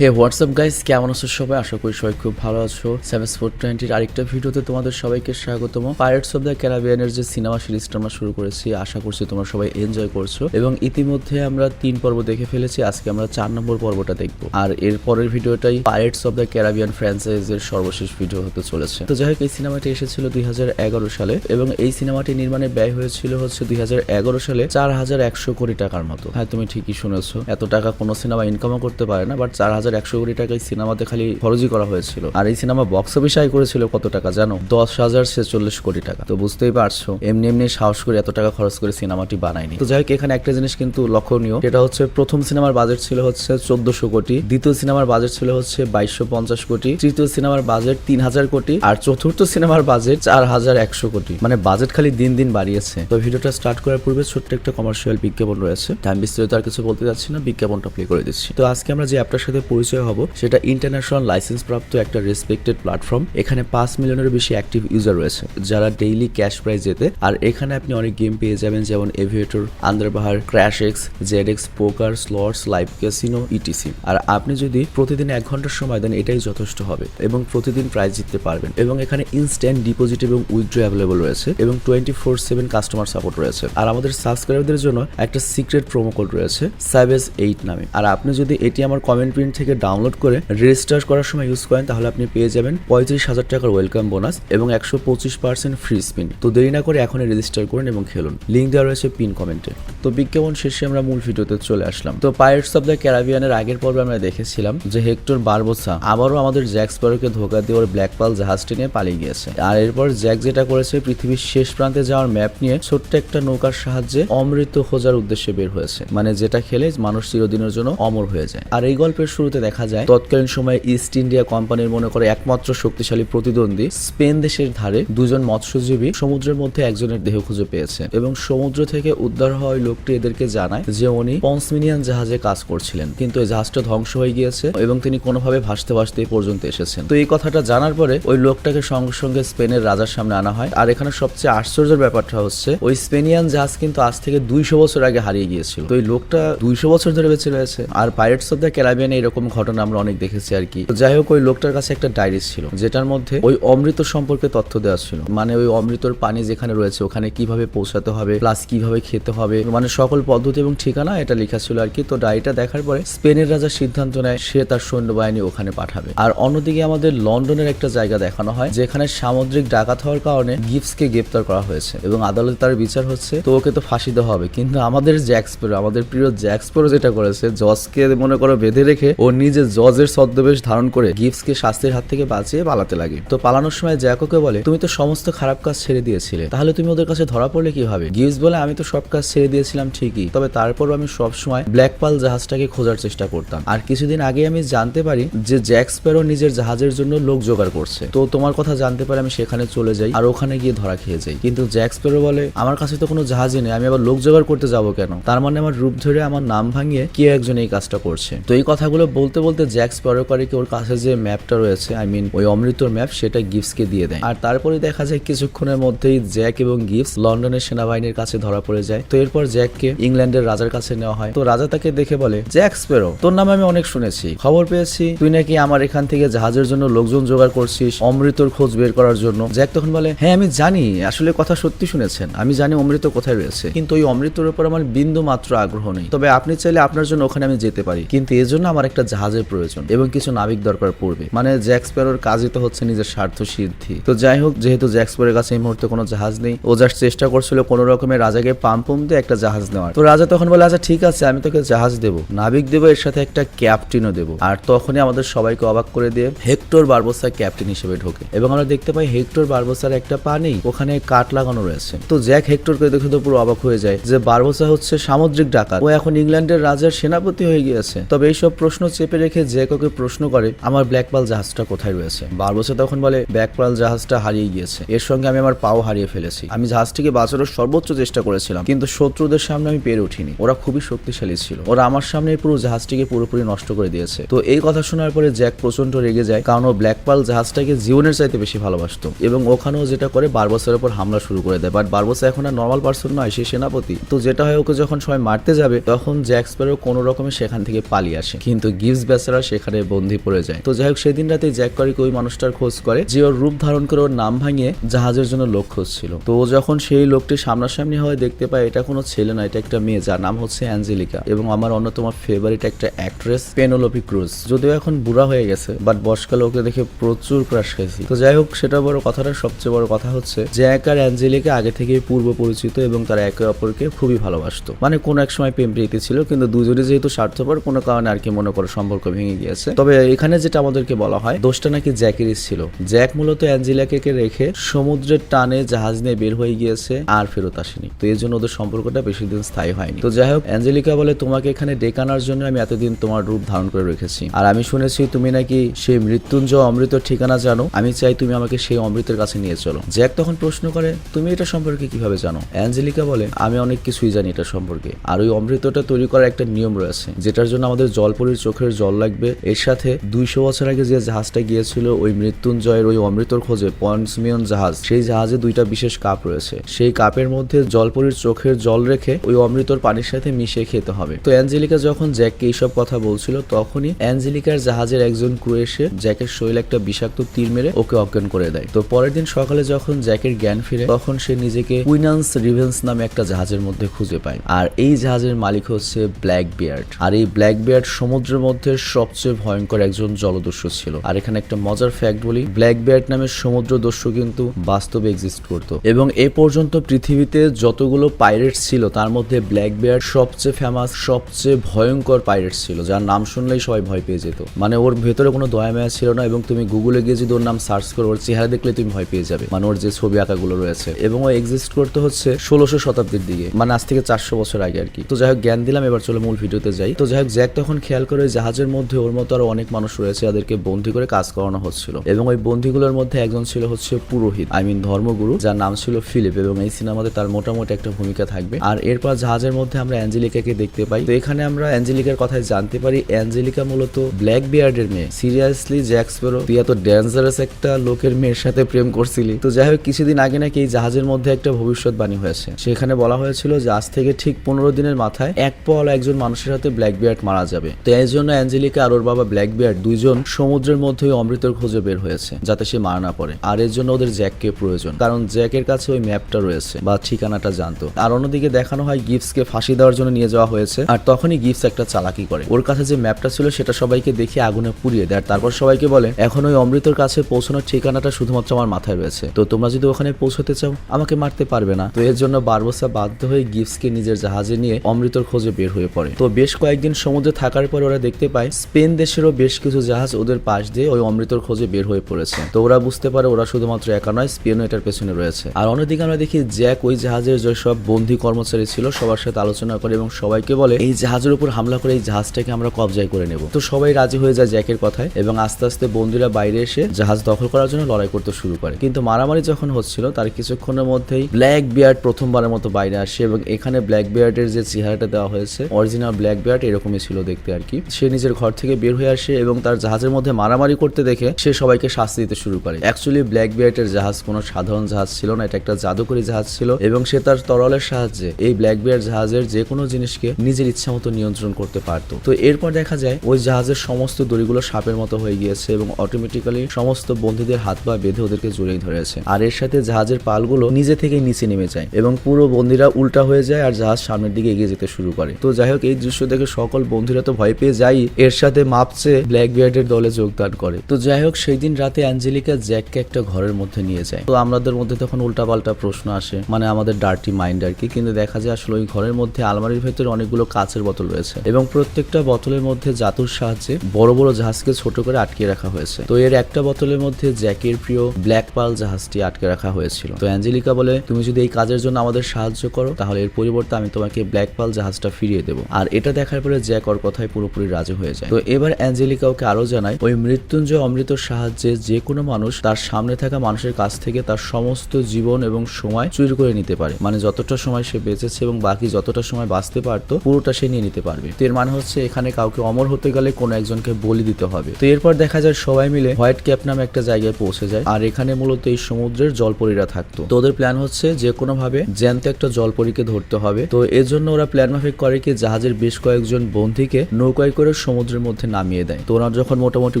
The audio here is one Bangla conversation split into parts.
হে হোয়াটসঅ্যাপ গাইস কেমন আছো সবাই? আশা করি সবাই খুব ভালো আছো। সেভেন ফোর টোয়েন্টির আরেকটা ভিডিওতে তোমাদের সবাইকে স্বাগতম। পাইরেটস অফ দ্য ক্যারাবিয়ানের যে সিনেমা সিরিজটা আমরা শুরু করেছি, আশা করছি তোমরা সবাই এনজয় করছ। এবং ইতিমধ্যে আমরা তিন পর্ব দেখে ফেলেছি, আজকে আমরা চার নম্বর পর্বটা দেখব। আর এর পরের ভিডিওটাই পাইরেটস অফ দ্য ক্যারাবিয়ান ফ্র্যাঞ্চাইজের সর্বশেষ ভিডিও হতে চলেছে। তো যাই হোক, এই সিনেমাটি এসেছিল দুই হাজার এগারো সালে এবং এই সিনেমাটি নির্মাণে ব্যয় হয়েছিল হচ্ছে দুই হাজার এগারো সালে চার হাজার একশো কোটি টাকার মতো। হ্যাঁ তুমি ঠিকই শুনেছো। এত টাকা কোনো সিনেমা ইনকামও করতে পারে না বাট চার হাজার একশো কোটি টাকা এই সিনেমাতে খালি খরচই করা হয়েছিল। আর এই সিনেমা বক্স অফিস আয় করেছিল কত টাকা জানো? দশ হাজার ছেচল্লিশ কোটি টাকা। তো বুঝতেই পারছ, এমনি এমনি সাহস করে এত টাকা খরচ করে সিনেমাটি বানায়নি। তো যাই হোক এখানে একটা জিনিস কিন্তু লক্ষণীয়। সেটা হচ্ছে প্রথম সিনেমার বাজেট ছিল হচ্ছে চোদ্দশো কোটি, দ্বিতীয় সিনেমার বাজেট ছিল হচ্ছে বাইশশো পঞ্চাশ কোটি, তৃতীয় সিনেমার বাজেট তিন হাজার কোটি, আর চতুর্থ সিনেমার বাজেট চার হাজার একশো কোটি। মানে বাজেট খালি দিন দিন বাড়িয়েছে। তো ভিডিওটা স্টার্ট করার পূর্বে ছোট্ট একটা কমার্শিয়াল বিজ্ঞাপন রয়েছে। টাইম বিস্তারিত আর কিছু বলতে যাচ্ছি না, বিজ্ঞাপনটা প্লে করে দিচ্ছি। তো আজকে আমরা যে অ্যাপটার সাথে পরিচয় হব, সেটা ইন্টারন্যাশনাল লাইসেন্স প্রাপ্ত একটা রেসপেক্টেড প্ল্যাটফর্ম এখানে পাঁচ মিলিয়নের বেশি অ্যাক্টিভ ইউজার রয়েছে, যারা ডেইলি ক্যাশ প্রাইজ যেতে আর এখানে আপনি অনেক গেম পেয়ে যাবেন, যেমন aviator Andar Bahar crash X Z X poker slots live casino E T C আর আপনি যদি প্রতিদিন এক ঘণ্টার সময় দেন, এটাই যথেষ্ট হবে এবং প্রতিদিন প্রাইজ জিততে পারবেন। এবং এখানে ইনস্ট্যান্ট ডিপোজিট এবং উইথড্র অ্যাভেলেবল রয়েছে এবং twenty four seven customer support রয়েছে। আর আমাদের সাবস্ক্রাইবারদের জন্য একটা সিক্রেট প্রোমো কোড রয়েছে সাইবেস এইট নামে। আর আপনি যদি এটি আমার কমেন্ট প্রিন্ট থেকে ডাউনলোড করে রেজিস্টার করার সময় ইউজ করেন, তাহলে আপনি পেয়ে যাবেন পঁয়ত্রিশ হাজার টাকার ওয়েলকাম বোনাস এবং একশো পঁচিশ পার্সেন্ট ফ্রি স্পিন তো দেরি না করে এখনই রেজিস্টার করুন এবং খেলুন। লিঙ্ক দেওয়া রয়েছে পিন কমেন্টে তো বিজ্ঞাপন শেষে আমরা মূল ভিডিওতে চলে আসলাম। তো পাইরেটস অফ দ্য ক্যারাবিয়ানের আগের পর্বে আমরা দেখেছিলাম যে হেক্টর বারবোসা আবারও আমাদের জ্যাক্সবারোকে ধোকা দিয়ে ওর ব্ল্যাক পাল জাহাজটি নিয়ে পালিয়ে গিয়েছে। আর এরপর জ্যাক যেটা করেছে, পৃথিবীর শেষ প্রান্তে যাওয়ার ম্যাপ নিয়ে ছোট্ট একটা নৌকার সাহায্যে অমৃত খোঁজার উদ্দেশ্যে বের হয়েছে। মানে যেটা খেলে মানুষ চিরদিনের জন্য অমর হয়ে যায়। আর এই গল্পের শুরুতে দেখা যায়, তৎকালীন সময়ে ইস্ট ইন্ডিয়া কোম্পানির মনে করে একমাত্র শক্তিশালী প্রতিদ্বন্দ্বী স্পেন দেশের ধারে দুজন মৎস্যজীবী সমুদ্রের মধ্যে একজনের দেহ খুঁজে পেয়েছে এবং সমুদ্র থেকে উদ্ধার হওয়া লোকটি এদেরকে জানায় যে উনি পন্সমিনিয়ান জাহাজে কাজ করছিলেন, কিন্তু এই জাহাজটা ধ্বংস হয়ে গিয়েছে এবং তিনি কোনোভাবে ভাসতে ভাসতে এই পর্যন্ত এসেছেন। তো এই কথাটা জানার পরে ওই লোকটাকে সঙ্গে সঙ্গে স্পেনের রাজার সামনে আনা হয়। আর এখানে সবচেয়ে আশ্চর্যের ব্যাপারটা হচ্ছে, ওই স্পেনিয়ান জাহাজ কিন্তু আজ থেকে দুইশো বছর আগে হারিয়ে গিয়েছিল। তো এই লোকটা দুইশো বছর ধরে বেঁচে রয়েছে। আর পাইরেটস অফ দ্য ক্যারাবিয়ানে এরকম ঘটনা আমরা অনেক দেখেছি আর কি। যাই হোক, ওই লোকটার কাছে একটা ডায়েরি ছিল, যেটার মধ্যে ওই অমৃত সম্পর্কে তথ্য দেওয়া ছিল। মানে ওই অমৃতর পানি যেখানে রয়েছে, ওখানে কীভাবে পৌঁছাতে হবে প্লাস কীভাবে খেতে হবে মানে সকল পদ্ধতি এবং ঠিকানা এটা লেখা ছিল আর কি। তো ডায়েরিটা দেখার পরে স্পেনের রাজা সিদ্ধান্ত নেয়, সে তার সৈন্যবাহিনী ওখানে পাঠাবে। আর অন্যদিকে আমাদের লন্ডনের একটা জায়গা দেখানো হয়, যেখানে সামুদ্রিক ডাকাত হওয়ার কারণে গিফটসকে গ্রেপ্তার করা হয়েছে এবং আদালতে তার বিচার হচ্ছে, তো ওকে তো ফাঁসি দেওয়া হবে। কিন্তু আমাদের জ্যাক্সপেরো আমাদের প্রিয় জ্যাক্সপেরো যেটা করেছে জজকে মনে করো বেঁধে রেখে ও নিজে জজের ছদ্মবেশ ধারণ করে গিফটসকে শাস্তির হাত থেকে বাঁচিয়ে পালাতে লাগে। তো পালানোর সময় জ্যাকোকে বলে, তুমি তো সমস্ত খারাপ কাজ ছেড়ে দিয়েছিলে। তাহলে তুমি ওদের কাছে ধরা পড়লে কীভাবে? গিফটস বলে, আমি তো সব কাজ ছেড়ে দিয়েছিলাম ঠিকই। তবে তারপরও আমি সব সময় ব্ল্যাক পাল জাহাজটাকে খোঁজার চেষ্টা করতাম। আর কিছুদিন আগে আমি জানতে পারি যে জ্যাক্সপেরো নিজের জাহাজের জন্য লোক জোগাড় করছে। তো তোমার কথা জানতে পারে, আমি সেখানে চলে যাই আর ওখানে গিয়ে ধরা খেয়ে যাই। কিন্তু জ্যাক্সপেরো বলে, আমার কাছে তো কোনো জাহাজই নেই। আমি আবার লোক জোগাড় করতে যাব কেন? তার মানে আমার রূপ ধরে আমার নাম ভাঙিয়ে কে একজন এই কাজটা করছে? তো এই কথাগুলো বলতে বলতে জ্যাক্স পরকারীকে ওর কাছে যে ম্যাপটা রয়েছে আই মিন ওই অমৃতর ম্যাপ, সেটা গিফটসকে দিয়ে দেয়। আর তারপরে দেখা যায় কিছুক্ষণের মধ্যেই জ্যাক এবং গিফটস লন্ডনের সেনাবাহিনীর কাছে ধরা পড়ে যায়। তো এরপর জ্যাককে ইংল্যান্ডের রাজার কাছে নেওয়া হয়। তো রাজা তাকে দেখে বলে, জ্যাক স্পেরো, তোর নামে আমি অনেক শুনেছি। খবর পেয়েছি, তুই নাকি আমার এখান থেকে জাহাজের জন্য লোকজন জোগাড় করছিস অমৃতর খোঁজ বের করার জন্য? জ্যাক তখন বলে হ্যাঁ আমি জানি, আসলে কথা সত্যি শুনেছেন। আমি জানি অমৃত কোথায় রয়েছে। কিন্তু ওই অমৃতর উপর আমার বিন্দু মাত্র আগ্রহ নেই। তবে আপনি চাইলে আপনার জন্য ওখানে আমি যেতে পারি। কিন্তু এর জন্য আমার একটা জাহাজের প্রয়োজন এবং কিছু নাবিক দরকার পড়বে। মানে জ্যাক্সপ্যারোর কাজই তো হচ্ছে নিজের স্বার্থ সিদ্ধি। তো যাই হোক, যেহেতু জ্যাক্সপ্যারের কাছে এই মুহূর্তে কোনো জাহাজ নেই, ও জাস্ট চেষ্টা করছিল কোনো রকমের রাজাকে পাম্পম দিয়ে একটা জাহাজ নেওয়ার। তো রাজা তখন বলে আচ্ছা ঠিক আছে, আমি তোকে জাহাজ দেবো, নাবিক দেবো, এর সাথে একটা ক্যাপ্টেনও দেবো। আর তখনই আমাদের সবাইকে অবাক করে দিয়ে হেক্টর বারবোসা ক্যাপ্টেন হিসেবে ঢোকে। এবং আমরা দেখতে পাই হেক্টর বারবোসার একটা পানি ওখানে কাঠ লাগানো রয়েছে। তো জ্যাক হেক্টরকে দেখে তো পুরো অবাক হয়ে যায় যে বারবোসা হচ্ছে সামুদ্রিক ডাকাত। ও এখন ইংল্যান্ডের রাজার সেনাপতি হয়ে গিয়েছে। তবে এইসব প্রশ্ন চেপে রেখে জ্যাক ওকে প্রশ্ন করে, আমার ব্ল্যাকপাল জাহাজটা কোথায় রয়েছে? বারবোসা তখন বলে ব্ল্যাকপাল জাহাজটা হারিয়ে গিয়েছে। এর সঙ্গে আমি আমার পাও হারিয়ে ফেলেছি। আমি জাহাজটিকে বাঁচানোর সর্বোচ্চ চেষ্টা করেছিলাম, কিন্তু শত্রুদের সামনে আমি পেরে উঠিনি। ওরা খুবই শক্তিশালী ছিল। ওরা আমার সামনে পুরো জাহাজটিকে পুরোপুরি নষ্ট করে দিয়েছে। তো এই কথা শোনার পরে জ্যাক প্রচণ্ড রেগে যায়, কারণ ও ব্ল্যাকপাল জাহাজটাকে জীবনের চাইতে বেশি ভালোবাসতো। এবং ওখানেও যেটা করে, বারবোসার উপর হামলা শুরু করে দেয়। বাট বারবোসা এখন আর নর্মাল পার্সন নয়, সে সেনাপতি। তো যেটা হয়, ওকে যখন সবাই মারতে যাবে, তখন জ্যাক স্প্যারো কোনো রকমে সেখান থেকে পালিয়ে আসে। কিন্তু গিভস বেচারা সেখানে বন্দি পড়ে যায়। তো যাই হোক, সেদিন রাতে জ্যাক করিক ওই মানুষটার খোঁজ করে, যে ওর রূপ ধারণ করে ওর নাম ভাঙিয়ে জাহাজের জন্য লোক খুঁজছিল। তো ও যখন সেই লোকটি সামনাসামনি হয়, দেখতে পায় এটা কোনো ছেলে না, এটা একটা মেয়ে, যার নাম হচ্ছে অ্যাঞ্জেলিকা এবং আমার অন্যতম ফেভারিট একটা অ্যাক্ট্রেস পেনোলপি ক্রুজ যদিও এখন বুড়া হয়ে গেছে বাট বয়সকালে ওকে দেখে প্রচুর ক্রাশ খেয়েছি তো যাই হোক, সেটা বড় কথাটা, সবচেয়ে বড় কথা হচ্ছে জ্যাক আর অ্যাঞ্জেলিকা আগে থেকেই পূর্ব পরিচিত এবং তারা একে অপরকে খুবই ভালোবাসতো। মানে কোন এক সময় প্রেম প্রীতি ছিল, কিন্তু দুজনে যেহেতু স্বার্থপর, কোনো কারণে আর কি মনে করো সম্পর্ক ভেঙে গিয়েছে। তবে এখানে যেটা আমাদেরকে বলা হয়, দোষটা নাকি জ্যাকেরই ছিল। জ্যাক মূলত অ্যাঞ্জেলিকাকে রেখে সমুদ্রের টানে জাহাজ নিয়ে বের হয়ে গিয়েছে আর ফেরত আসেনি। তো এই জন্য ওদের সম্পর্কটা বেশি দিন স্থায়ী হয়নি। তো যাই হোক, অ্যাঞ্জেলিকা বলে, তোমাকে এখানে ডেকে আনার জন্য আমি এতদিন তোমার রূপ ধারণ করে রেখেছি। আর আমি শুনেছি তুমি নাকি সেই মৃত্যুঞ্জয় অমৃত ঠিকানা জানো। আমি চাই তুমি আমাকে সেই অমৃতের কাছে নিয়ে চলো। জ্যাক তখন প্রশ্ন করে, তুমি এটা সম্পর্কে কীভাবে জানো? অ্যাঞ্জেলিকা বলে, আমি অনেক কিছুই জানি এটা সম্পর্কে। আর ওই অমৃতটা তৈরি করার একটা নিয়ম রয়েছে, যেটার জন্য আমাদের জলপরির চোখের জল লাগবে। এর সাথে দুইশো বছর আগে যে জাহাজটা গিয়েছিল, ওই মৃত্যুঞ্জয়ের ওই অমৃতর খোঁজে পন্সমিয়ন জাহাজ, সেই জাহাজে দুইটা বিশেষ কাপ রয়েছে। সেই কাপের মধ্যে জলপরির চোখের জল রেখে ওই অমৃতর পানির সাথে মিশিয়ে খেতে হবে। তো অ্যাঞ্জেলিকা যখন জ্যাককে এইসব কথা বলছিল, তখনই অ্যাঞ্জেলিকার জাহাজের একজন ক্রু এসে জ্যাকের শরীরে একটা বিষাক্ত তীর মেরে ওকে অজ্ঞান করে দেয়। তো পরের দিন সকালে যখন জ্যাকের জ্ঞান ফিরে, তখন সে নিজেকে কুইনান্স রিভেন্স নামে একটা জাহাজের মধ্যে খুঁজে পায়। আর এই জাহাজের মালিক হচ্ছে ব্ল্যাক বিয়ার্ড। আর এই ব্ল্যাক বিয়ার্ড সমুদ্রের মধ্যে সবচেয়ে ভয়ঙ্কর একজন জলদস্যু ছিল। আর এখানে একটা মজার ফ্যাক্ট বলি ব্ল্যাক বিয়ার্ড নামের সমুদ্র দস্যু কিন্তু বাস্তবে এক্সিস্ট করতো। এবং এ পর্যন্ত পৃথিবীতে যতগুলো পাইরেটস ছিল, তার মধ্যে ব্ল্যাক বিয়ার্ড সবচেয়ে ফেমাস সবচেয়ে ভয়ঙ্কর পাইরেটস ছিল, যার নাম শুনলেই সবাই ভয় পেয়ে যেত। মানে ওর ভেতরে কোনো দয়া মায়া ছিল না এবং তুমি গুগলে গিয়ে যদি ওর নাম সার্চ করো, ওর চেহারা দেখলে তুমি ভয় পেয়ে যাবে। মানে ওর যে ছবি আঁকাগুলো রয়েছে। এবং ও এক্সিস্ট করতে হচ্ছে ষোলোশো শতাব্দীর দিকে মানে আজ থেকে চারশো বছর আগে আর কি। তো যাই হোক, জ্ঞান দিলাম, এবার চলো মূল ভিডিওতে যাই। তো যাই হোক জ্যাক তখন খেয়াল করে ওই জাহাজের মধ্যে ওর মতো আরও অনেক মানুষ রয়েছে যাদেরকে বন্দি করে কাজ করানো হচ্ছিল। এবং ওই বন্দিগুলোর মধ্যে একজন ছিল হচ্ছে পুরোহিত, আই মিন ধর্মগুরু, যার নাম ছিল ফিলিপ এবং এই সিনেমাতে তার মোটামুটি একটা ভূমিকা থাকবে। আর এরপর জাহাজের মধ্যে আমরা অ্যাঞ্জেলিকাকে দেখতে পাই। তো এখানে আমরা অ্যাঞ্জেলিকার কথায় জানতে পারি। অ্যাঞ্জেলিকা মূলত ব্ল্যাক বিয়ার্ডের মেয়ে। সিরিয়াসলি জ্যাক্সপেরো তুই এত ডেঞ্জারাস একটা লোকের মেয়ের সাথে প্রেম করছিলি। তো যাই হোক, কিছুদিন আগে নাকি এই জাহাজের মধ্যে একটা ভবিষ্যৎবাণী হয়েছে। সেখানে বলা হয়েছিল যে আজ থেকে ঠিক পনেরো দিনের মাথায় এক পল একজন মানুষের হাতে ব্ল্যাক বিয়ার্ড মারা যাবে। তো এই জন্য অ্যাঞ্জেলিকা আর ওর বাবা ব্ল্যাক বিয়ার্ড দুইজন সমুদ্রের মধ্যে অমৃতের খোঁজে বের হয়েছে, যাতে সে মারা না পড়ে। আর এর জন্য ওদের জ্যাককে প্রয়োজন, কারণ জ্যাকের কাছে ওই ম্যাপটা রয়েছে বা ঠিকানাটা জানতো। আর অন্যদিকে দেখানো হয় গিফটসকে ফাঁসি দেওয়ার জন্য নিয়ে যাওয়া হয়েছে, আর তখনই গিফটস একটা চালাকি করে। ওর কাছে যে ম্যাপটা ছিল সেটা সবাইকে দেখে আগুনে পুড়িয়ে দেয় তারপর সবাইকে বলে, এখন ওই অমৃতর কাছে পৌঁছানোর ঠিকানাটা শুধুমাত্র আমার মাথায় রয়েছে। তো তোমরা যদি ওখানে পৌঁছতে চাও, আমাকে মারতে পারবে না। তো এর জন্য বারবোসা বাধ্য হয়ে গিফটসকে নিজের জাহাজে নিয়ে অমৃতর খোঁজে বের হয়ে পড়ে। তো বেশ কয়েকদিন সমুদ্রে থাকার পর ওরা দেখতে পায় স্পেন দেশেরও বেশ কিছু জাহাজ ওদের পাশ দিয়ে ওই অমৃতর খোঁজে বের হয়ে পড়েছে। তো ওরা বুঝতে পারে ওরা শুধুমাত্র একা নয়, স্পেনও এটার পেছনে রয়েছে। আর অন্যদিকে আমরা দেখি জ্যাক ওই জাহাজের যেসব বন্দী কর্মচারী ছিল, সবার সাথে আলোচনা করে এবং সবাইকে বলে, এই জাহাজের উপর হামলা করে এই জাহাজটাকে আমরা কবজায় করে নেব। তো সবাই রাজি হয়ে যায় জ্যাকের কথায় এবং আস্তে আস্তে বন্দীরা বাইরে এসে জাহাজ দখল করার জন্য লড়াই করতে শুরু করে। কিন্তু মারামারি যখন হচ্ছিল, তার কিছুক্ষণের মধ্যেই ব্ল্যাক বিয়ার্ড প্রথমবারের মতো বাইরে আসে এবং এখানে ব্ল্যাক বিয়ার্ডের যে চেহারাটা দেওয়া হয়েছে, অরিজিনাল ব্ল্যাক বিয়ার্ড এরকমই ছিল দেখতে আর কি। সে নিজের ঘর থেকে বের হয়ে আসে এবং তার জাহাজের মধ্যে মারামারি করতে দেখে সে সবাইকে শাস্তি দিতে শুরু করে। অ্যাকচুয়ালি ব্ল্যাক বিয়ার্ডের জাহাজ কোনো সাধারণ জাহাজ ছিল না, এটা একটা জাদুকরী জাহাজ ছিল এবং সে তার তরলের সাহায্যে এই ব্ল্যাক বিয়ার জাহাজের যে কোনো জিনিসকে নিজের ইচ্ছা মতো নিয়ন্ত্রণ করতে পারত। তো এরপর দেখা যায়, ওই জাহাজের সমস্ত দড়িগুলো সাপের মতো হয়ে গিয়েছে এবং অটোমেটিক্যালি সমস্ত বন্ধুদের হাত পা বেঁধে ওদেরকে জড়িয়ে ধরেছে। আর এর সাথে জাহাজের পালগুলো নিজে থেকেই নিচে নেমে যায় এবং পুরো বন্দীরা উল্টা হয়ে যায় আর জাহাজ সামনের দিকে এগিয়ে যেতে শুরু করে। তো যাই হোক, এই দৃশ্য দেখে সকল বন্ধুরা তো ভয় পেয়ে যাই এর সাথে মাপছে ব্ল্যাক বিয়ার্ডের দলে যোগদান করে। তো যাই হোক সেই দিন রাতে অ্যাঞ্জেলিকা জ্যাককে একটা ঘরের মধ্যে নিয়ে যায়। তো আমাদের মধ্যে তখন উল্টাপাল্টা প্রশ্ন আসে মানে আমাদের ডার্টি মাইন্ড আর কি। কিন্তু দেখা যায় আসলে ওই ঘরের মধ্যে আলমারির ভেতরে অনেকগুলো কাচের বোতল রয়েছে এবং প্রত্যেকটা বোতলের মধ্যে জাতুর সাহায্যে বড় বড় জাহাজকে ছোট করে আটকে রাখা হয়েছে। তো এর একটা বোতলের মধ্যে জ্যাকের প্রিয় ব্ল্যাক পাল জাহাজটি আটকে রাখা হয়েছিল। তো অ্যাঞ্জেলিকা বলে, তুমি যদি এই কাজের জন্য আমাদের সাহায্য করো, তাহলে এর পরিবর্তে আমি তোমাকে ব্ল্যাক পাল জাহাজটা ফিরিয়ে দেবো। আর এটা দেখার পরে জ্যাক ওর কথায় পুরোপুরি রাজি হয়ে যায়। তো এবার অ্যাঞ্জেলিকা ওকে আরও জানায়, ওই মৃত্যুঞ্জয় অমৃতর সাহায্যে যে কোনো মানুষ তার সামনে থাকা মানুষের কাছ থেকে তার সমস্ত জীবন এবং সময় চুরি করে নিতে পারে। মানে যতটা সময় সে বেঁচেছে এবং বাকি যতটা সময় বাঁচতে পারতো, পুরোটা সে নিয়ে নিতে পারবে। তো এর মানে হচ্ছে এখানে কাউকে অমর হতে গেলে কোনো একজনকে বলি দিতে হবে। তো এরপর দেখা যায় সবাই মিলে হোয়াইট ক্যাপ নামে একটা জায়গায় পৌঁছে যায়, আর এখানে মূলত এই সমুদ্রের জলপরীরা থাকতো। তো ওদের প্ল্যান হচ্ছে যে কোনো ভাবে জ্যান্ত একটা জলপরীকে ধরতে হবে। তো এর জন্য ওরা প্ল্যান মাফিক করে কি জাহাজের বেশ কয়েকজন বন্ধীকে নৌকায় করে সমুদ্রের মধ্যে নামিয়ে দেয়। তো ওরা যখন মোটামুটি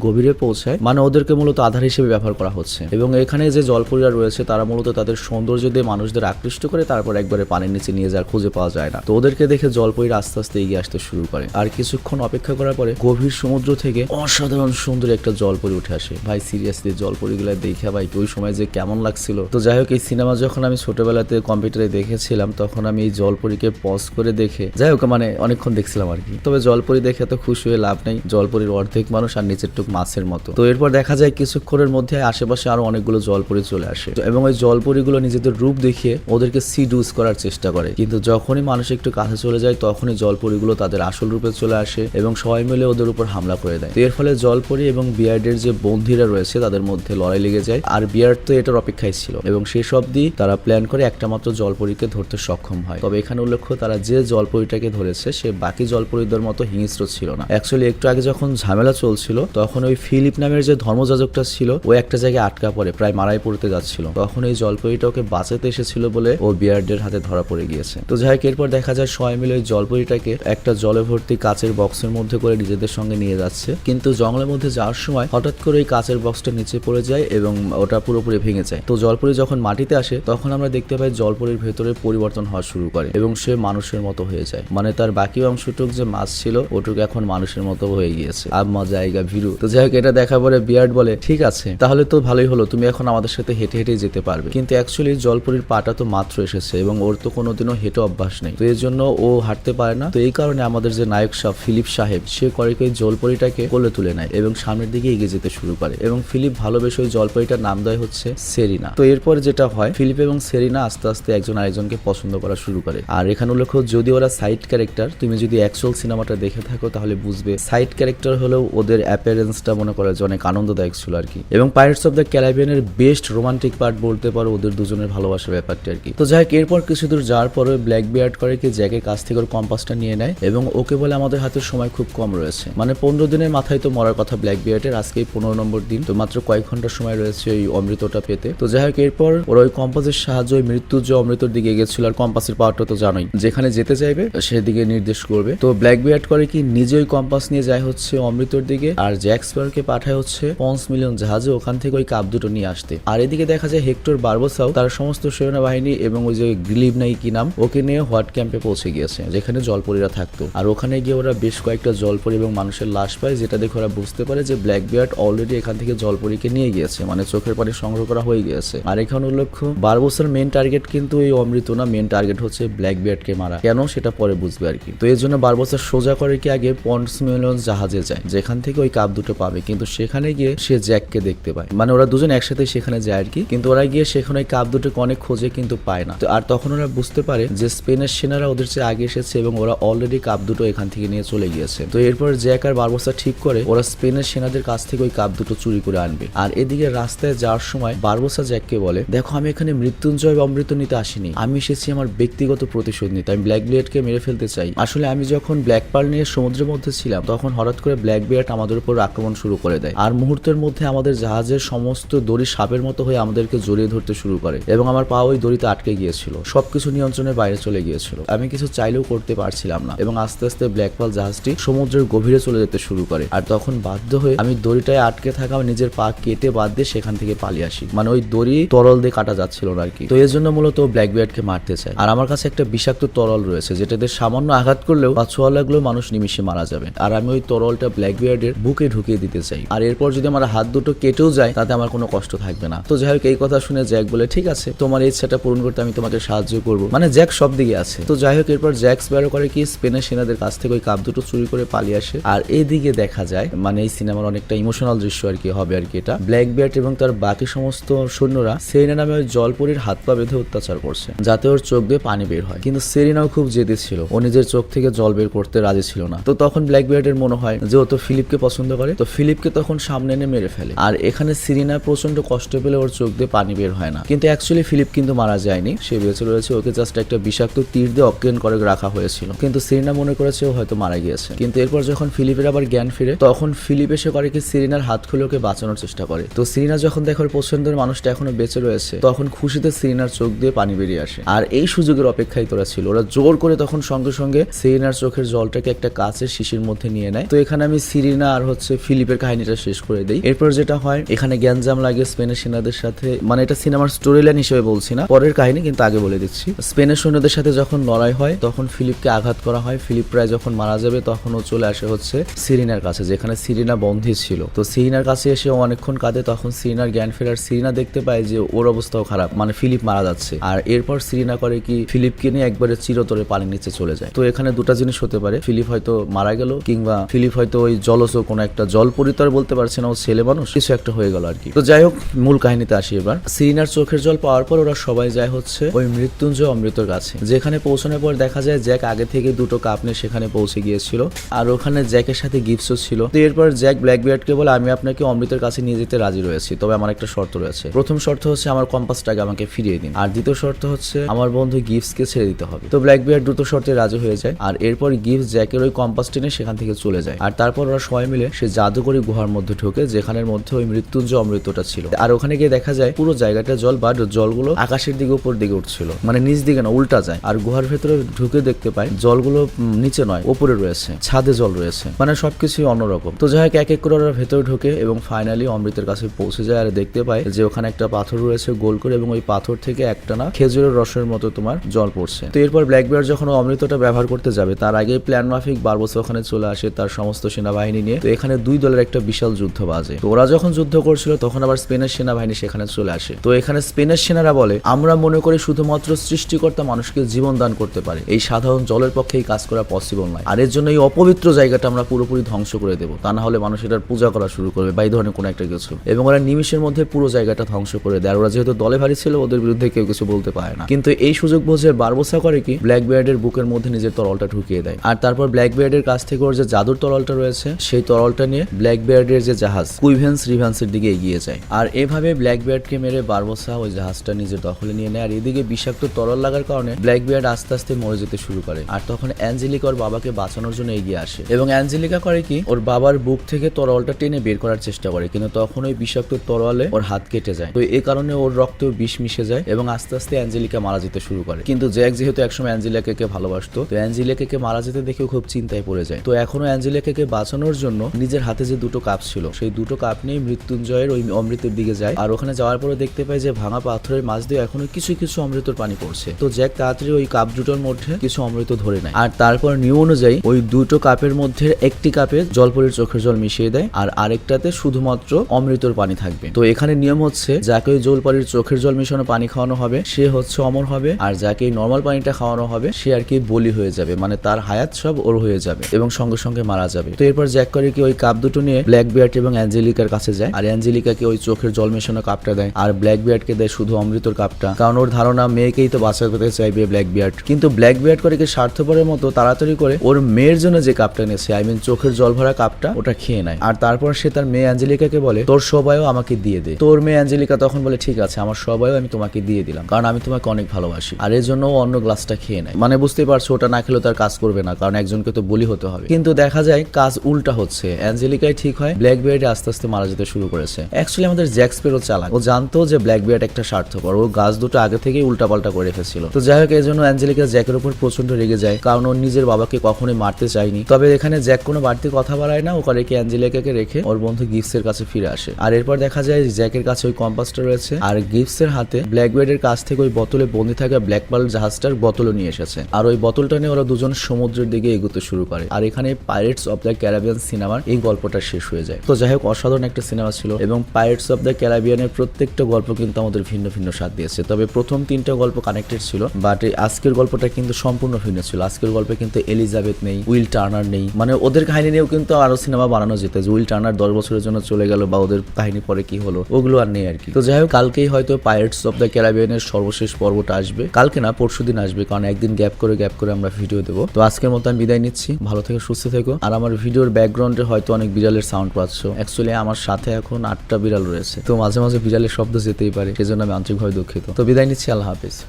গভীরে পৌঁছায় মানে ওদেরকে মূলত আধার হিসেবে ব্যবহার করা হচ্ছে। এবং এখানে যে জলপরীরা রয়েছে, তারা মূলত তাদের সৌন্দর্য দিয়ে মানুষদের আকৃষ্ট করে তারপর একবারে পানির নিচে নিয়ে যাওয়ার খুঁজে পাওয়া যায় না। তো ওদেরকে দেখে জলপরীরা আস্তে আস্তে এগিয়ে আসতে শুরু করে। আর কিছুক্ষণ অপেক্ষা করার পরে গভীর সমুদ্র থেকে অসাধারণ সুন্দর একটা জলপরি উঠে আসে। ভাই, সিরিয়াসলি জলপরিগুলো দেখে ভাই, ওই সময় যে কেমন লাগছিল। তো যাই হোক, এই সিনেমা যখন আমি ছোটবেলাতে কম্পিউটারে দেখেছিলাম, তখন আমি এই জলপরিকে পজ করে দেখে, যাই হোক মানে অনেকক্ষণ দেখছিলাম আর কি। তবে জলপরি দেখে এত খুশি হয়ে লাভ নেই। জলপরির অর্ধেক মানুষ আর নিচের টুক মাছের মতো। তো এরপর দেখা যায় কিছুক্ষণের মধ্যে আশেপাশে আরও অনেকগুলো জলপরি চলে আসে। এবং ওই জলপরিগুলো নিজেদের রূপ দেখিয়ে ওদেরকে সিডুস করার চেষ্টা করে। কিন্তু যখনই মানুষ একটু কাছে চলে যায়, তখনই জলপরিগুলো তাদের আসল রূপে চলে আসে এবং সবাই মিলে ওদের উপর হামলা করে দেয়। এর ফলে জলপরি এবং বিয়ার্ডের যে বন্ধিরা রয়েছে, তাদের মধ্যে লড়াই লেগে যায়। আর বিয়ার্ড তো এটার অপেক্ষায় ছিল। এবং শেষ অবধি তারা প্ল্যান করে একটা মাত্র জলপরীকে ধরতে সক্ষম হয়। তবে এখানে উল্লেখ্য, তারা যে জলপরীটাকে ধরেছে, সে বাকি জলপরীদের মতো হিংস্র ছিল না। অ্যাকচুয়ালি একটু আগে যখন ঝামেলা চলছিল, তখন ওই ফিলিপ নামের যে ধর্মযাজকটা ছিল, ও একটা জায়গায় আটকা পড়ে, প্রায় মারাই পড়তে যাচ্ছিল। তখন এই জলপরীটা ওকে বাঁচাতে এসেছিল বলে ও বিয়ার্ডের হাতে ধরা পড়ে গিয়েছে। তো যাই হোক, এরপর দেখা যায় সবাই মিলে ওই জলপরিটাকে একটা জলে ভর্তি কাচের বক্সের মধ্যে করে নিজেদের সঙ্গে নিয়ে যাচ্ছে। কিন্তু জঙ্গলের মধ্যে যাওয়ার সময় হঠাৎ করে ওই কাচের বক্সটা নিচে পড়ে যায় এবং ওটা পুরোপুরি ভেঙে যায়। তো জলপরি যখন মাটিতে আসে, তখন আমরা দেখতে পাই জলপরির ভেতরে পরিবর্তন হওয়া শুরু করে এবং সে মানুষের মতো হয়ে যায়। মানে তার বাকি অংশটুক যে মাছ ছিল, ওটুক এখন মানুষের মতো হয়ে গিয়েছে। আম্মা, জায়গা, ভিড়ু। তো যাই হোক, এটা দেখা পরে বিয়ার্ড বলে, ঠিক আছে, তাহলে তো ভালোই হলো, তুমি এখন আমাদের সাথে হেঁটে হেঁটে যেতে পারবে। কিন্তু অ্যাকচুয়ালি জলপরির পাটা তো মাত্র এসেছে এবং ওর তো কোনোদিনও হেঁটে অভ্যাস নেই। তো এর জন্য ও হাঁটতে পারে না। তো এই কারণে আমাদের যে নায়ক সাহেব ফিলিপ সাহেব, সে করে কি জলপরিটাকে কোলে তুলে নেয় এবং সামনের দিকে এগিয়ে যেতে শুরু করে এবং ফিলিপ ভালোবেসে ওই জলপরিটার নাম দেয় হচ্ছে সেরিনা। তো এরপর যেটা হয়, ফিলিপ এবং সেরিনা আস্তে আস্তে একজন আরেকজনকে পছন্দ করা শুরু করে। আর এখানে উল্লেখ যদি ওরা সাইড ক্যারেক্টার তুমি যদি অ্যাকচুয়াল সিনেমাটা দেখে থাকো, তাহলে বুঝবে। সাইড ক্যারেক্টার হলেও ওদের অ্যাপিয়ারেন্সটা মনে করা অনেক আনন্দদায়ক ছিল আর কি। এবং পাইরেটস অফ দ্য ক্যারাবিয়ানের বেস্ট রোমান্টিক পার্ট বলতে পারো, ওদের দুজনের ভালোবাসার ব্যাপারটা আর কি। তো যাই হোক, এরপর কিছু দূর যাওয়ার পরে ব্ল্যাক বিয়ার্ড করে কি জ্যাকের কাছ থেকে ওর কম্পাসটা নিয়ে নেয় এবং ওকে বলে আমাদের হাতে সময় খুব কম রয়েছে। মানে পনেরো দিনের মাথায় তো মরার কথা ব্ল্যাক বিয়ার্ডের আজকেই পনেরো নম্বর দিন। তো মাত্র কয়েক ঘণ্টা সময় রয়েছে ওই অমৃতটা পেতে। তো যাই হোক, এরপর ওরা ওই কম্পাসের সাহায্যে ওই মৃত্যুর যে অমৃতর দিকে গেছিল আর কম্পাসের পাওয়ারটা তো জানোই। যেখানে যেতে চাইবে, সেদিকে নির্দেশ করবে। তো ব্ল্যাক বিয়ার্ড করে কি নিজে ওই কম্পাস নিয়ে যায় হচ্ছে অমৃতর দিকে, আর জ্যাক্সপারকে পাঠায় হচ্ছে পঞ্চ মিলিয়ন জাহাজে, ওখান থেকে ওই কাপ দুটো নিয়ে আসতে। আর এদিকে দেখা যায় হেক্টর বার্বোসাও তার সমস্ত সেনাবাহিনী এবং ওই যে গ্লিব নাই কি নাম, ওকে নিয়ে হোয়াট ক্যাম্পে পৌঁছে গিয়েছে, যেখানে জলপরীরা থাকতো। আর ওখানে গিয়ে ওরা বেশ কয়েকটা জলপরি এবং মানুষের লাশ পায়, যেটা দেখে ওরা বুঝতে পারে যে ব্ল্যাক বিয়ার্ড অলরেডি এখান থেকে জলপরীকে নিয়ে গিয়েছে মানে চোখের পানি সংগ্রহ করা হয়ে গিয়েছে। আর এখানে উল্লেখ্য বারবোসার মেন টার্গেট কিন্তু এই অমৃত না মেন টার্গেট হচ্ছে ব্ল্যাক বিয়ার্ডকে মারা। কেন? সেটা পরে বুঝবে আর কি। তো এর জন্য বারবোসার সোজা করে কি আগে পন্টস মিলিয়ন জাহাজে যায়, যেখান থেকে ওই কাপ দুটো পাবে। কিন্তু সেখানে গিয়ে সে জ্যাককে দেখতে পায়। মানে ওরা দুজন একসাথে সেখানে যায় আর কি। কিন্তু ওরা গিয়ে সেখানে ওই কাপ দুটোকে অনেক খোঁজে কিন্তু পায় না। আর তখন ওরা বুঝতে পারে যে স্পেনের সেনারা ওদের চেয়ে আগে এসেছে এবং ওরা অলরেডি কাপ দুটো এখান থেকে নিয়ে চলে গিয়েছে। তো এরপর জ্যাক আর বারবোসা ঠিক করে ওরা স্পেনের সেনাদের কাছ থেকে ওই কাপ দুটো চুরি করে আনবে। আর এদিকে রাস্তায় যাওয়ার সময় বারবোসা জ্যাককে বলে, দেখো, আমি এখানে মৃত্যুঞ্জয় বা অমৃত নিতে আসিনি। আমি এসেছি আমার ব্যক্তিগত প্রতিশোধ নিতে। আমি ব্ল্যাক ব্লেডকে মেরে ফেলতে চাই। আসলে আমি যখন ব্ল্যাক পার্ল নিয়ে সমুদ্রের মধ্যে ছিলাম, তখন হঠাৎ করে ব্ল্যাক বিয়ার্ড আমাদের উপর আক্রমণ শুরু করে দেয়। আর মুহূর্তের মধ্যে আমাদের জাহাজের সমস্ত দড়ি সাপের মতো হয়ে আমাদেরকে জড়িয়ে ধরতে শুরু করে এবং আমার পা ওই দড়িতে আটকে গিয়েছিল। সবকিছু নিয়ন্ত্রণের বাইরে চলে গিয়েছিল। আমি কিছু চাইলেও করতে পারছিলাম না এবং আস্তে আস্তে ব্ল্যাক পাল জাহাজটি সমুদ্রের গভীরে চলে যেতে শুরু করে। আর তখন বাধ্য হয়ে আমি দড়িটায় আটকে থাকা নিজের পা কেটে বাদ দিয়ে সেখান থেকে পালিয়ে আসি। মানে ওই দড়ি তরল দিয়ে কাটা যাচ্ছিল না আর কি তো এর জন্য মূলত ব্ল্যাক বিয়ার্ডকে মারতে চায়। আর আমার কাছে একটা বিষাক্ত তরল রয়েছে যেটাতে সামান্য আঘাত করলেও বা লাগলেও মানুষ নিমিশে মারা যাবে। আর আমি ওই তরলটা ব্ল্যাক বিয়ার্ডের বুকে ঢুকিয়ে দিতে চাই। আর এরপর যদি আমার হাত দুটো কেটেও যায়, তাতে আমার কোনো কষ্ট থাকবে না। তো যাই হোক, এই কথা শুনে জ্যাক বলে, ঠিক আছে, তোমার ইচ্ছাটা পূরণ করতে আমি তোমাকে সাহায্য করব। মানে জ্যাক সব দিকে আছে। তো যাই হোক, এরপর জ্যাক্স বেরো করে কি, স্পেনের সেনাদের কাছ থেকে ওই কাপ দুটো চুরি করে পালিয়ে আসে। আর এইদিকে দেখা যায় মানে এই সিনেমার অনেকটা ইমোশনাল দৃশ্য আর কি, হবে আর কি এটা। ব্ল্যাক বিয়ার্ড এবং তার বাকি সমস্ত সৈন্যরা সেরিনা নামে ওই জলপরির হাত পা বেঁধে অত্যাচার করছে, যাতে ওর চোখ দিয়ে পানি বের হয়। কিন্তু সেরিনাও খুব জেদে ছিল। ও নিজের চোখ থেকে জল বের করতে রাজি ছিল না। তো তখন ব্ল্যাক বিয়ার্ডের মনে হয় যে ও তো ফিলিপকে পছন্দ করে, তো ফিলিপকে তখন সামনে এনে মেরে ফেলে। আর এখানে সিরিনা প্রচণ্ড কষ্ট পেলে ওর চোখ দিয়ে পানি বের হয় না। কিন্তু অ্যাকচুয়ালি ফিলিপ কিন্তু মারা যায়নি। সে বেঁচে রয়েছে, ওকে জাস্ট একটা বিষাক্ত তীর দিয়ে অজ্ঞান করে রাখা হয়েছিল। কিন্তু সিরিনা মনে করেছে ও হয়তো মারা গিয়েছে। কিন্তু এরপর যখন ফিলিপের আবার জ্ঞান ফিরে, তখন ফিলিপ এসে করে কি সিরিনার হাত খুলে ওকে বাঁচানোর চেষ্টা করে। তো সিরিনা যখন দেখো পছন্দের মানুষটা এখনও বেঁচে রয়েছে, তখন খুশিতে সিরিনার চোখ দিয়ে পানি বেরিয়ে আসে। আর এই সুযোগের অপেক্ষায় তোরা ছিল। ওরা জোর করে তখন সঙ্গে সঙ্গে সিরিনার চোখের জলটাকে একটা কাচের শিশির সিরিজের মধ্যে নিয়ে নেয়। তো এখানে আমি সিরিনা আর হচ্ছে ফিলিপের কাহিনীটা শেষ করে দিই। এরপর যেটা হয়, এখানে গ্যাঞ্জাম লাগে স্পেনের সেনাদের সাথে। মানে এটা সিনেমার স্টোরি লাইন হিসেবে বলছি না। পরের কাহিনী কিন্তু আগে বলে দিচ্ছি। স্পেনের সৈন্যদের সাথে যখন লড়াই হয়, তখন ফিলিপকে আঘাত করা হয়। ফিলিপ প্রায় যখন মারা যাবে, তখন ও চলে আসে হচ্ছে সিরিনার কাছে, যেখানে সিরিনা বন্ধী ছিল। তো সিরিনার কাছে এসে অনেকক্ষণ কাঁদে। তখন সিরিনার জ্ঞান ফেরার সিরিনা দেখতে পায় যে ওর অবস্থাও খারাপ। মানে ফিলিপ মারা যাচ্ছে। আর এরপর সিরিনা করে কি, ফিলিপকে নিয়ে একবারে চিরতরে পানির নিচে চলে যায়। তো এখানে দুটো জিনিস হতে পারে। ফিলিপ হয়তো মারা গেল কিংবা ফিলিপ হয়তো ওই জলজ কোনো একটা জল পরিতর বলতে পারছে না, ও ছেলে মানুষ, কিছু একটা হয়ে গেল আর কি। তো যাই হোক, মূল কাহিনীতে আসি এবার। সিরিনার চোখের জল পাওয়ার পর ওরা সবাই যায় হচ্ছে ওই মৃত্যুঞ্জয় অমৃতর কাছে, যেখানে পৌঁছানোর পর দেখা যায় জ্যাক আগে থেকে দুটো কাপ নিয়ে সেখানে পৌঁছে গিয়েছিল, আর ওখানে জ্যাকের সাথে গিফটসও ছিল। তো এরপর জ্যাক ব্ল্যাক ব্ল্যাকবিয়ার্ডকে বলে, আমি আপনাকে অমৃতের কাছে নিয়ে যেতে রাজি রয়েছি, তবে আমার একটা শর্ত রয়েছে। প্রথম শর্ত হচ্ছে, আমার কম্পাসটাকে আমাকে ফিরিয়ে দিন। আর দ্বিতীয় শর্ত হচ্ছে, আমার বন্ধু গিফটসকে ছেড়ে দিতে হবে। তো ব্ল্যাকবিয়ার্ড দ্রুত শর্তে রাজি হয়ে যায়, আর এরপর গিফট জ্যাকের ওই কম্পাস টেনে সেখান থেকে চলে যায়। আর তারপর ওরা সবাই মিলে সে জাদুকরি গুহার মধ্যে ঢোকে, যেখানের মধ্যে ওই মৃত্যুঞ্জয় অমৃতটা ছিল। আর ওখানে গিয়ে দেখা যায়, পুরো জায়গাটা জল বা জলগুলো আকাশের দিকে উপর দিকে উঠছিল। মানে নিচ দিকে না, উল্টা যায়। আর গুহার ভেতরে ঢুকে দেখতে পায় জলগুলো নিচে নয় উপরে রয়েছে। ছাদে জল রয়েছে। মানে সবকিছুই অন্যরকম। তো যাই হোক, এক এক করে ওরা ভেতরে ঢোকে এবং ফাইনালি অমৃতের কাছে পৌঁছে যায়। আর দেখতে পায় যে ওখানে একটা পাথর রয়েছে গোল করে এবং ওই পাথর থেকে একটা না খেজুরের রসের মতো তোমার জল পড়ছে। তো এরপর ব্ল্যাক বিয়ার যখন অমৃতটা ব্যবহার করতে যাবে, তার আগে প্ল্যান মাফিক বারবস ওখানে চলে আসে তার সমস্ত সেনাবাহিনী নিয়ে। তো এখানে দুই দলের একটা বিশাল যুদ্ধ বাজে। তো ওরা যখন যুদ্ধ করছিল, তখন আবার স্পেনের সেনাবাহিনী সেখানে চলে আসে। তো এখানে স্পেনের সেনারা বলে, আমরা মনে করি শুধুমাত্র সৃষ্টিকর্তা মানুষকে জীবন দান করতে পারে। এই সাধারণ জলের পক্ষে এই কাজ করা পসিবল নয়। আর এর জন্য এই অপবিত্র জায়গাটা আমরা পুরোপুরি ধ্বংস করে দেবো। তা না হলে মানুষ এটার পূজা করা শুরু করবে বা এই ধরনের কোনো একটা কিছু। এবং ওরা নিমিষের মধ্যে পুরো জায়গাটা ধ্বংস করে দেয়। আর ওরা যেহেতু দলে ভারী ছিল, ওদের বিরুদ্ধে কেউ কিছু বলতে পারে না। কিন্তু এই সুযোগ বুঝে বারবোসা করে কি? ব্ল্যাক বিয়ার্ডের বুকের মধ্যে নিজের তরলটা ঢুকিয়ে দেয়। আর তারপর ব্ল্যাক বিয়ার্ডের কাছ থেকে ওর যে জাদুর তরলটা রয়েছে, সেই তরলটা নিয়ে ব্ল্যাক বিয়ার্ডের যে জাহাজ কুইভেন্স রিভান্সের দিকে এগিয়ে যায়। আর এভাবে ব্ল্যাক বিয়ার্ডকে মেরে বারবোসা ওই জাহাজটা নিজের দখলে নিয়ে নেয়। আর এদিকে বিষাক্ত তরল লাগার কারণে ব্ল্যাক বিয়ার্ড আস্তে আস্তে মরে যেতে শুরু করে। আর তখন অ্যাঞ্জেলিকা ওর বাবাকে বাঁচানোর জন্য এগিয়ে আসে। এবং অ্যাঞ্জেলিকা করে কি, ওর বাবার বুক থেকে তরলটা টেনে বের করার চেষ্টা করে, কিন্তু তখন ওই বিষাক্ত তরলে ওর হাত কেটে যায়। তো এই কারণে ওর রক্ত বিষ মিশে যায় এবং আস্তে আস্তে অ্যাঞ্জেলিকা মারা যেতে শুরু করে। কিন্তু জ্যাক যেহেতু একসময় অ্যাঞ্জেলিকাকে ভালোবাসতো, তো অ্যাঞ্জেলিকাকে মারা যেতে দেখেও খুব চিন্তায় পড়ে যায়। তো এখনও অ্যাঞ্জেলিকাকে বাঁচানোর জন্য নিজের হাতে যে দুটো কাপ ছিল, সেই দুটো কাপ নিয়ে মৃত্যুঞ্জয়ের ওই অমৃতের দিকে যায়। আর ওখানে যাওয়ার পরে দেখতে পায় যে ভাঙা পাথরের মাছ দিয়ে এখনও কিছু কিছু অমৃতর পানি পড়ছে। তো জ্যাক তাড়াতাড়ি ওই কাপ দুটোর মধ্যে কিছু অমৃত ধরে নেয়। আর তারপর নিয়ম অনুযায়ী ওই দুটো কাপের মধ্যে একটি কাপে জলপরির চোখের জল মিশিয়ে দেয়, আর আরেকটাতে শুধুমাত্র অমৃতর পানি থাকবে। তো এখানে নিয়ম হচ্ছে, যাকে ওই জলপরির চোখের জল মিশানো পানি খাওয়ানো হবে, সে হচ্ছে অমর হবে, আর যাকে এই নর্মাল পানিটা খাওয়ানো হবে, সে আর কি বলি হয়ে যাবে মানে তার হায়াত সব ওর হয়ে যাবে। এবং সঙ্গে সঙ্গে মারা যাবে। তো এরপর জ্যাক করে কি ওই কাপ দুটো নিয়ে ব্ল্যাক বিয়ার্ড এবং অ্যাঞ্জেলিকার কাছে যায়। আর অ্যাঞ্জেলিকাকে ওই চোখের জল মেশানো কাপটা দেয়। আর ব্ল্যাক বিয়ার্ডকে দেয় শুধু অমৃতর কাপটা। কারণ ওর ধারণা, মেয়েকেই তো বাঁচাতে চাইবে ব্ল্যাক বিয়ার্ড কিন্তু ব্ল্যাক বিয়ার্ড করে কি স্বার্থপরের মতো তাড়াতাড়ি করে ওর মেয়ের জন্য যে কাপটা নিয়েছে আই মিন চোখের জল ভরা কাপটা, ওটা খেয়ে নেয়। আর তারপর সে তার মেয়ে অ্যাঞ্জেলিকাকে বলে, তোর সবাইও আমাকে দিয়ে দে। তোর মেয়ে অ্যাঞ্জেলিকা তখন বলে, ঠিক আছে, আমার সবাইও আমি তোমাকে দিয়ে দিলাম, কারণ আমি তোমাকে অনেক ভালোবাসি। আর এর জন্য অন্য গ্লাসটা খেয়ে নেয়। মানে বুঝতেই পারছ, ওটা না খেলেও তার কাজ করবে না, কারণ একজনকে তো বলি হতে হবে কিন্তু দেখা যায় কাজ উল্টা হচ্ছে। অ্যাঞ্জেলিকাই ঠিক হয় ব্ল্যাক বিয়ার্ডে আস্তে আস্তে মারা যেতে শুরু করেছে। অ্যাকচুয়ালি আমাদের জ্যাক্সপেরও চালাক। ও জানতো যে ব্ল্যাক বিয়ার্ড একটা স্বার্থপর। ও গাছ দুটো আগে থেকেই উল্টাপাল্টা করে রেখেছিল তো যাই হোক, এই জন্য অ্যাঞ্জেলিকা জ্যাকের উপর প্রচণ্ড রেগে যায়। কারণ ওর নিজের বাবাকে কখনোই মারতে চায়নি। তবে এখানে জ্যাক কোনো বাড়তি কথা বাড়ায় না। ও করে কি অ্যাঞ্জেলিকাকে রেখে ওর বন্ধু গিফটসের কাছে ফিরে আসে। আর এরপর দেখা যায় জ্যাকের কাছে ওই কম্পাসটা রয়েছে। আর গিফটসের হাতে ব্ল্যাক বিয়ার্ডের কাছ থেকে ওই বোতলে বন্দি থাকা ব্ল্যাক পার্ল জাহাজটার বোতলও নিয়ে এসেছে। আর ওই বোতলটা নিয়ে ওরা দুজন সমুদ্রের দিকে এগোতে শুরু করে। আর এখানে পাইরেটস অফ দ্য ক্যারাবিয়ান সিনেমার এই গল্পটা শেষ হয়ে যায়। তো যাই হোক, অসাধারণ একটা সিনেমা ছিল এবং পাইরেটস অফ দ্য ক্যারাবিয়ানের প্রত্যেকটা গল্প কিন্তু আমাদের ভিন্ন ভিন্ন স্বাদ দিয়েছে। তবে প্রথম তিনটা গল্প কানেক্টেড ছিল বাট আজকের গল্পটা কিন্তু সম্পূর্ণ ভিন্ন ছিল। আজকের গল্পে কিন্তু এলিজাবেথ নেই উইল টার্নার নেই। মানে ওদের কাহিনী নিয়েও কিন্তু আরও সিনেমা বানানো যেত, যে উইল টার্নার দশ বছরের জন্য চলে গেল বা ওদের কাহিনী পরে কি হলো, ওগুলো আর নেই আর কি। তো যাই হোক, কালকেই হয়তো পাইরেটস অফ দ্য ক্যারাবিয়ানের সর্বশেষ পর্বটা আসবে। কালকে না, পরশু দিন আসবে, কারণ একদিন গ্যাপ করে গ্যাপ করে আমরা ভিডিও দেবো। তো আজকের মতো আমি বিদায় নিচ্ছি। ভালো থেকে। সুস্থ থেকো। আর আমার ভিডিওর ব্যাকগ্রাউন্ডে হয়তো অনেক বিড়ালের সাউন্ড পাচ্ছ। অ্যাকচুয়ালি আমার সাথে এখন আটটা বিড়াল রয়েছে। তো মাঝে মাঝে বিড়ালের শব্দ যেতেই পারে, সেজন্য আমি আন্তরিকভাবে দুঃখিত। তো বিদায় নিচ্ছি, আল্লাহ হাফিজ।